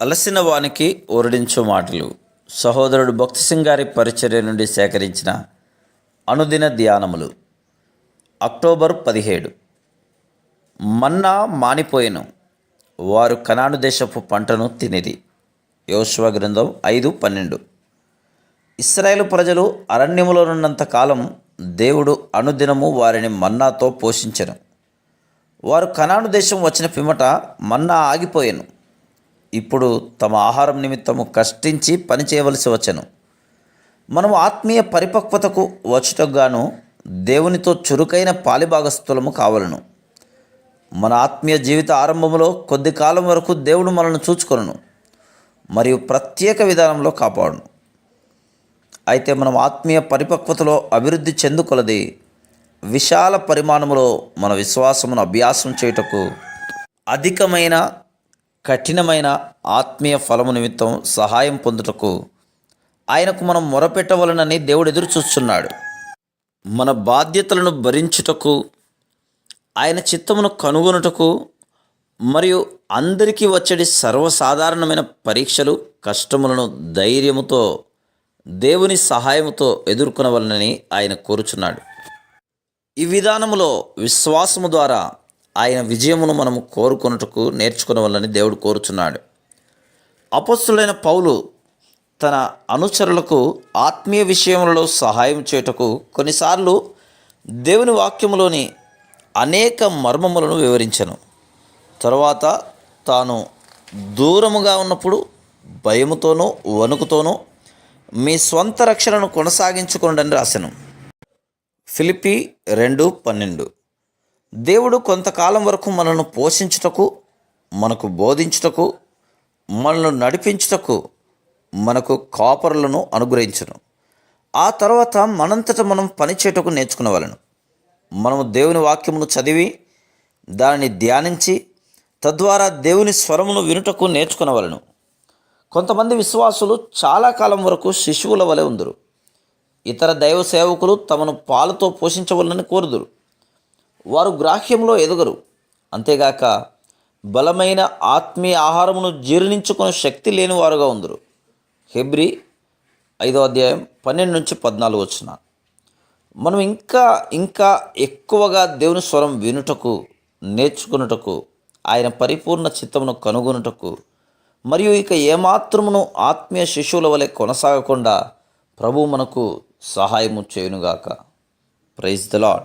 అలసిన వానికి ఓరడించు మాటలు. సహోదరుడు భక్తి సింగ్ గారి పరిచర్య నుండి సేకరించిన అనుదిన ధ్యానములు. అక్టోబర్ పదిహేడు. మన్నా మానిపోయెను. వారు కనాను దేశపు పంటను తినిది యోశువ గ్రంథం ఐదు పన్నెండు. ఇస్రాయేల్ ప్రజలు అరణ్యములో ఉన్నంత కాలం దేవుడు అనుదినము వారిని మన్నాతో పోషించను. వారు కనాను దేశం వచ్చిన పిమ్మట మన్నా ఆగిపోయాను. ఇప్పుడు తమ ఆహారం నిమిత్తము కష్టించి పని చేయవలసి వచ్చను. మనము ఆత్మీయ పరిపక్వతకు వచ్చటగాను గాను దేవునితో చురుకైన పాలిభాగస్థులము కావలను. మన ఆత్మీయ జీవిత ఆరంభంలో కొద్ది కాలం వరకు దేవుడు మనల్ని చూచుకొనను. మరియు ప్రత్యేక విధానంలో కాపాడును. అయితే మనం ఆత్మీయ పరిపక్వతలో అభివృద్ధి చెందుకొలది విశాల పరిమాణంలో మన విశ్వాసమును అభ్యాసం చేయుటకు అధికమైన కఠినమైన ఆత్మీయ ఫలము నిమిత్తం సహాయం పొందుటకు ఆయనకు మనం మొరపెట్టవలనని దేవుడు ఎదురు చూస్తున్నాడు మన బాధ్యతలను భరించుటకు ఆయన చిత్తమును కనుగొనుటకు మరియు అందరికీ వచ్చేటి సర్వసాధారణమైన పరీక్షలు కష్టములను ధైర్యముతో దేవుని సహాయముతో ఎదుర్కొనవలనని ఆయన కోరుచున్నాడు. ఈ విధానములో విశ్వాసము ద్వారా ఆయన విజయమును మనము కోరుకొనుటకు నేర్చుకునవాలని దేవుడు కోరుచున్నాడు. అపస్సులైన పౌలు తన అనుచరులకు ఆత్మీయ విషయములలో సహాయం చేయుటకు కొన్నిసార్లు దేవుని వాక్యములోని అనేక మర్మములను వివరించను. తరువాత తాను దూరముగా ఉన్నప్పుడు భయముతోనూ వణుకుతోనూ మీ స్వంత రక్షణను కొనసాగించుకోండి రాశాను ఫిలిపి రెండు పన్నెండు. దేవుడు కొంతకాలం వరకు మనల్ని పోషించుటకు మనకు బోధించుటకు మనల్ని నడిపించుటకు మనకు కాపరులను అనుగ్రహించను. ఆ తర్వాత మనంతట మనం పనిచేయటకు నేర్చుకునేవాళ్ళను మనము దేవుని వాక్యమును చదివి దానిని ధ్యానించి తద్వారా దేవుని స్వరమును వినుటకు నేర్చుకునేవాళ్ళను కొంతమంది విశ్వాసులు చాలా కాలం వరకు శిశువుల వలె ఉందరు. ఇతర దైవ సేవకులు తమను పాలతో పోషించవలనని కోరుదురు. వారు గ్రాహ్యంలో ఎదగరు. అంతేగాక బలమైన ఆత్మీయ ఆహారమును జీర్ణించుకునే శక్తి లేని వారుగా ఉందరు. హెబ్రి ఐదో అధ్యాయం పన్నెండు నుంచి పద్నాలుగు వచ్చిన. మనం ఇంకా ఇంకా ఎక్కువగా దేవుని స్వరం వినుటకు నేర్చుకున్నటకు ఆయన పరిపూర్ణ చిత్తమును కనుగొనుటకు మరియు ఇక ఏమాత్రమును ఆత్మీయ శిశువుల వలె కొనసాగకుండా ప్రభు మనకు సహాయము చేయునుగాక. Praise the lord